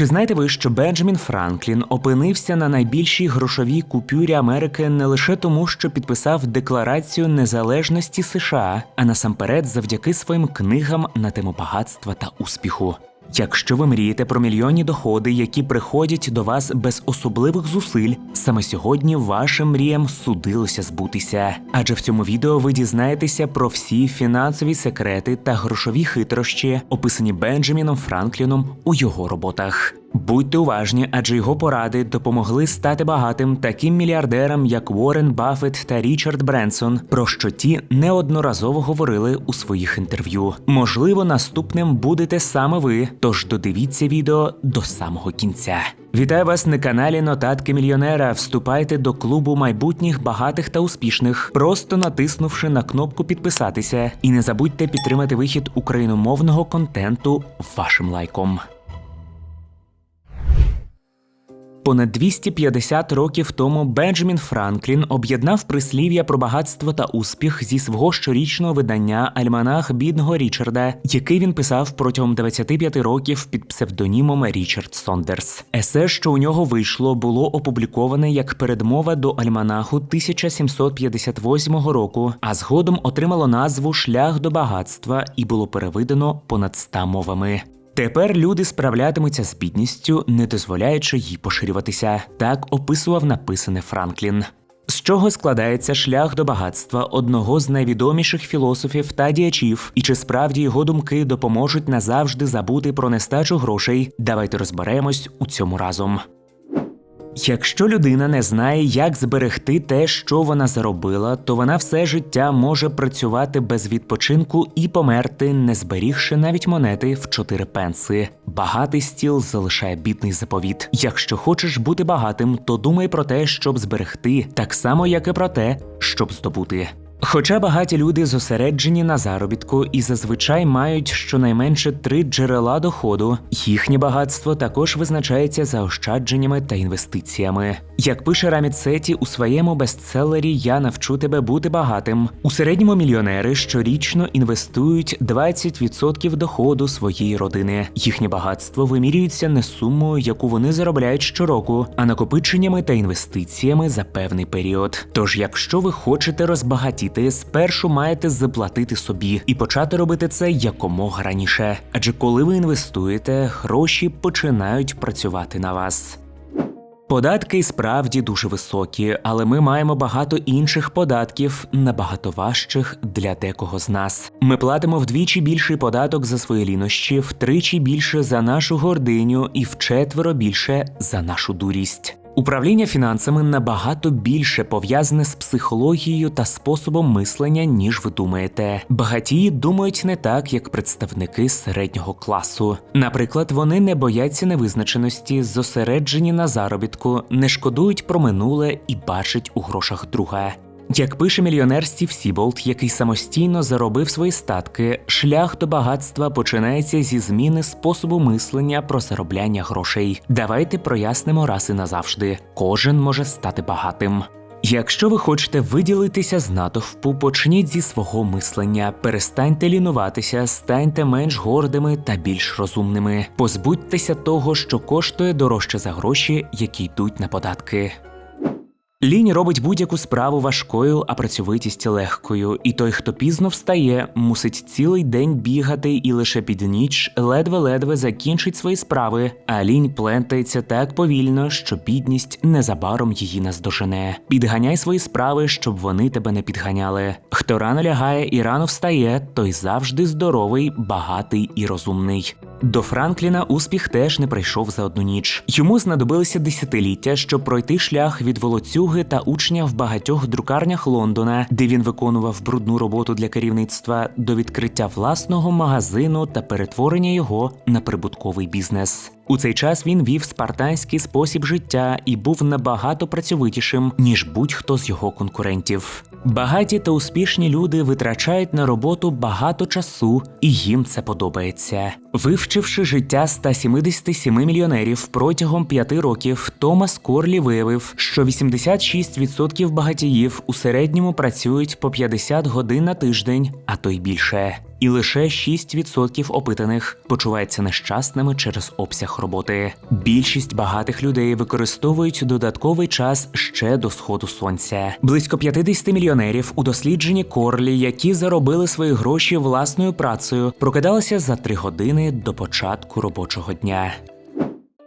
Чи знаєте ви, що Бенджамін Франклін опинився на найбільшій грошовій купюрі Америки не лише тому, що підписав Декларацію незалежності США, а насамперед завдяки своїм книгам на тему багатства та успіху? Якщо ви мрієте про мільйонні доходи, які приходять до вас без особливих зусиль, саме сьогодні вашим мріям судилося збутися. Адже в цьому відео ви дізнаєтеся про всі фінансові секрети та грошові хитрощі, описані Бенджаміном Франкліном у його роботах. Будьте уважні, адже його поради допомогли стати багатим таким мільярдерам, як Уоррен Баффет та Річард Бренсон, про що ті неодноразово говорили у своїх інтерв'ю. Можливо, наступним будете саме ви, тож додивіться відео до самого кінця. Вітаю вас на каналі Нотатки Мільйонера. Вступайте до клубу майбутніх багатих та успішних, просто натиснувши на кнопку підписатися. І не забудьте підтримати вихід україномовного контенту вашим лайком. Понад 250 років тому Бенджамін Франклін об'єднав прислів'я про багатство та успіх зі свого щорічного видання Альманах бідного Річарда, який він писав протягом 25 років під псевдонімом Річард Сондерс. Есе, що у нього вийшло, було опубліковане як передмова до альманаху 1758 року, а згодом отримало назву Шлях до багатства і було переведено понад 100 мовами. Тепер люди справлятимуться з бідністю, не дозволяючи їй поширюватися. Так описував написане Франклін. З чого складається шлях до багатства одного з найвідоміших філософів та діячів, і чи справді його думки допоможуть назавжди забути про нестачу грошей? Давайте розберемось у цьому разом. Якщо людина не знає, як зберегти те, що вона заробила, то вона все життя може працювати без відпочинку і померти, не зберігши навіть монети в чотири пенси. Багатий стіл залишає бідний заповіт. Якщо хочеш бути багатим, то думай про те, щоб зберегти, так само як і про те, щоб здобути. Хоча багаті люди зосереджені на заробітку і зазвичай мають щонайменше три джерела доходу, їхнє багатство також визначається заощадженнями та інвестиціями. Як пише Раміт Сеті у своєму бестселері Я навчу тебе бути багатим. У середньому мільйонери щорічно інвестують 20% доходу своєї родини. Їхнє багатство вимірюється не сумою, яку вони заробляють щороку, а накопиченнями та інвестиціями за певний період. Тож, якщо ви хочете розбагатіти, спершу маєте заплатити собі і почати робити це якомога раніше. Адже коли ви інвестуєте, гроші починають працювати на вас. Податки справді дуже високі, але ми маємо багато інших податків, набагато важчих для декого з нас. Ми платимо вдвічі більший податок за свої лінощі, втричі більше за нашу гординю і вчетверо більше за нашу дурість. Управління фінансами набагато більше пов'язане з психологією та способом мислення, ніж ви думаєте. Багатії думають не так, як представники середнього класу. Наприклад, вони не бояться невизначеності, зосереджені на заробітку, не шкодують про минуле і бачать у грошах друга. Як пише мільйонер Стів Сіболт, який самостійно заробив свої статки, шлях до багатства починається зі зміни способу мислення про заробляння грошей. Давайте прояснимо раз і назавжди: кожен може стати багатим. Якщо ви хочете виділитися з натовпу, почніть зі свого мислення, перестаньте лінуватися, станьте менш гордими та більш розумними. Позбудьтеся того, що коштує дорожче за гроші, які йдуть на податки. Лінь робить будь-яку справу важкою, а працьовитість легкою, і той, хто пізно встає, мусить цілий день бігати і лише під ніч ледве-ледве закінчить свої справи, а лінь плентається так повільно, що бідність незабаром її наздожене. Підганяй свої справи, щоб вони тебе не підганяли. Хто рано лягає і рано встає, той завжди здоровий, багатий і розумний. До Франкліна успіх теж не прийшов за одну ніч. Йому знадобилися десятиліття, щоб пройти шлях від волоцюги та учня в багатьох друкарнях Лондона, де він виконував брудну роботу для керівництва, до відкриття власного магазину та перетворення його на прибутковий бізнес. У цей час він вів спартанський спосіб життя і був набагато працьовитішим ніж будь-хто з його конкурентів. Багаті та успішні люди витрачають на роботу багато часу, і їм це подобається. Вивчивши життя 177 мільйонерів протягом п'яти років, Томас Корлі виявив, що 86% багатіїв у середньому працюють по 50 годин на тиждень, а то й більше. І лише 6% опитаних почуваються нещасними через обсяг роботи. Більшість багатих людей використовують додатковий час ще до сходу сонця. Близько 50 мільйонерів у дослідженні Корлі, які заробили свої гроші власною працею, прокидалися за 3 години до початку робочого дня.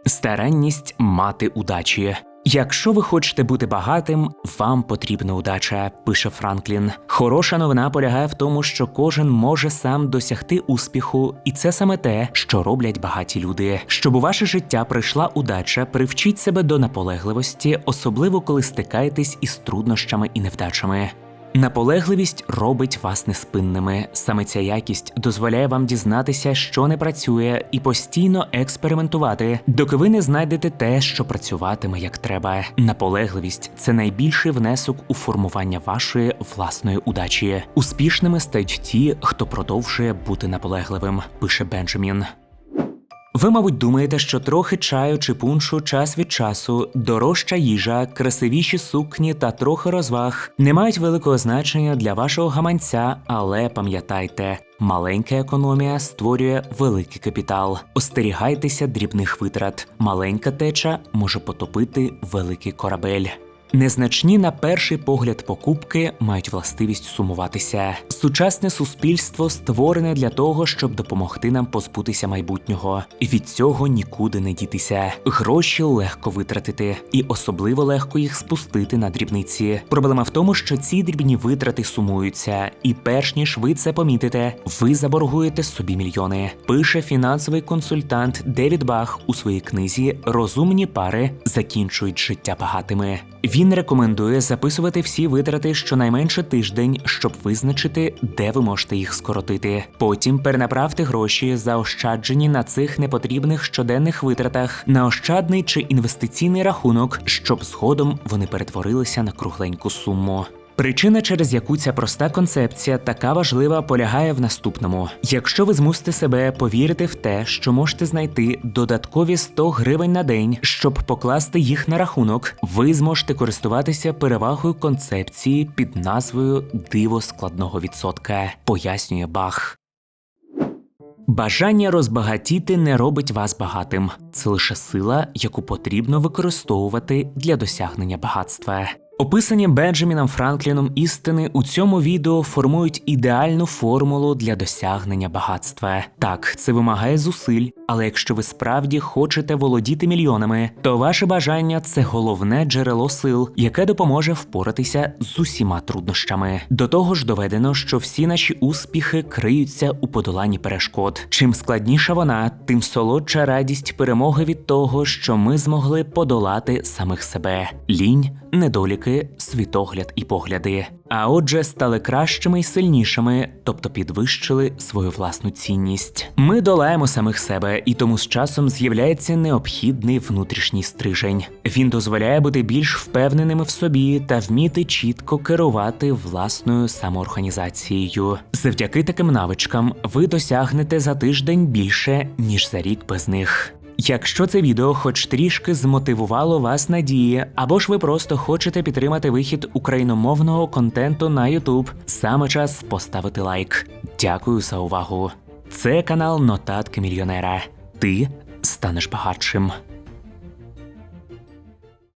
Старанність мати удачі. Якщо ви хочете бути багатим, вам потрібна удача, пише Франклін. Хороша новина полягає в тому, що кожен може сам досягти успіху, і це саме те, що роблять багаті люди. Щоб у ваше життя прийшла удача, привчіть себе до наполегливості, особливо коли стикаєтесь із труднощами і невдачами. Наполегливість робить вас неспинними. Саме ця якість дозволяє вам дізнатися, що не працює, і постійно експериментувати, доки ви не знайдете те, що працюватиме як треба. Наполегливість це найбільший внесок у формування вашої власної удачі. Успішними стають ті, хто продовжує бути наполегливим, пише Бенджамін. Ви, мабуть, думаєте, що трохи чаю чи пуншу час від часу, дорожча їжа, красивіші сукні та трохи розваг не мають великого значення для вашого гаманця, але пам'ятайте, маленька економія створює великий капітал. Остерігайтеся дрібних витрат. Маленька теча може потопити великий корабель. Незначні на перший погляд покупки мають властивість сумуватися. Сучасне суспільство створене для того, щоб допомогти нам позбутися майбутнього, і від цього нікуди не дітися. Гроші легко витратити, і особливо легко їх спустити на дрібниці. Проблема в тому, що ці дрібні витрати сумуються, і перш ніж ви це помітите, ви заборгуєте собі мільйони. Пише фінансовий консультант Девід Бах у своїй книзі Розумні пари закінчують життя багатими. Він рекомендує записувати всі витрати щонайменше тиждень, щоб визначити, де ви можете їх скоротити. Потім перенаправте гроші, заощаджені на цих непотрібних щоденних витратах, на ощадний чи інвестиційний рахунок, щоб згодом вони перетворилися на кругленьку суму. Причина, через яку ця проста концепція така важлива, полягає в наступному: якщо ви змусите себе повірити в те, що можете знайти додаткові 100 гривень на день, щоб покласти їх на рахунок, ви зможете користуватися перевагою концепції під назвою Диво складного відсотка, пояснює Бах. Бажання розбагатіти не робить вас багатим. Це лише сила, яку потрібно використовувати для досягнення багатства. Описані Бенджаміном Франкліном істини у цьому відео формують ідеальну формулу для досягнення багатства. Так, це вимагає зусиль, але якщо ви справді хочете володіти мільйонами, то ваше бажання це головне джерело сил, яке допоможе впоратися з усіма труднощами. До того ж, доведено, що всі наші успіхи криються у подоланні перешкод. Чим складніша вона, тим солодша радість перемоги від того, що ми змогли подолати самих себе. Лінь, недоліки, світогляд і погляди. А отже, стали кращими і сильнішими, тобто підвищили свою власну цінність. Ми долаємо самих себе, і тому з часом з'являється необхідний внутрішній стрижень. Він дозволяє бути більш впевненими в собі та вміти чітко керувати власною самоорганізацією. Завдяки таким навичкам ви досягнете за тиждень більше ніж за рік без них. Якщо це відео хоч трішки змотивувало вас надії, або ж ви просто хочете підтримати вихід україномовного контенту на YouTube, саме час поставити лайк. Дякую за увагу. Це канал Нотатки мільйонера. Ти станеш багатшим.